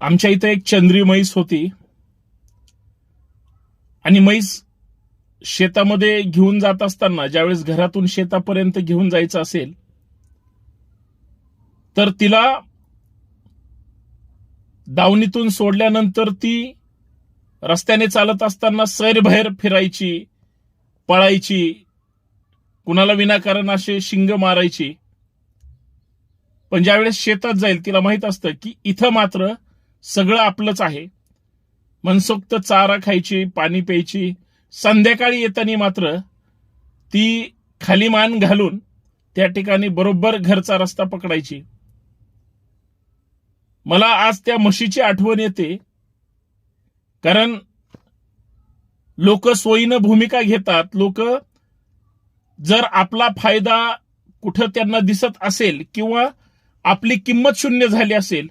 आमच्या इथं एक चंद्री म्हैस होती. आणि म्हैस शेतामध्ये घेऊन जात असताना ज्यावेळेस घरातून शेतापर्यंत घेऊन जायचं असेल तर तिला दावणीतून सोडल्यानंतर ती रस्त्याने चालत असताना सैरभैर फिरायची पळायची कुणाला विनाकारण असे शिंग मारायची. पण ज्यावेळेस शेतात जाईल तिला माहीत असतं की इथं मात्र सगळं आपलंच आहे. मनसोक्त चारा खायची पाणी प्यायची संध्याकाळी येताना मात्र ती खाली मान घालून त्या ठिकाणी बरोबर घरचा रस्ता पकडायची. मला आज त्या म्हशीची आठवण येते. कारण लोक सोयीनं भूमिका घेतात. लोक जर आपला फायदा कुठं त्यांना दिसत असेल किंवा आपली किंमत शून्य झाली असेल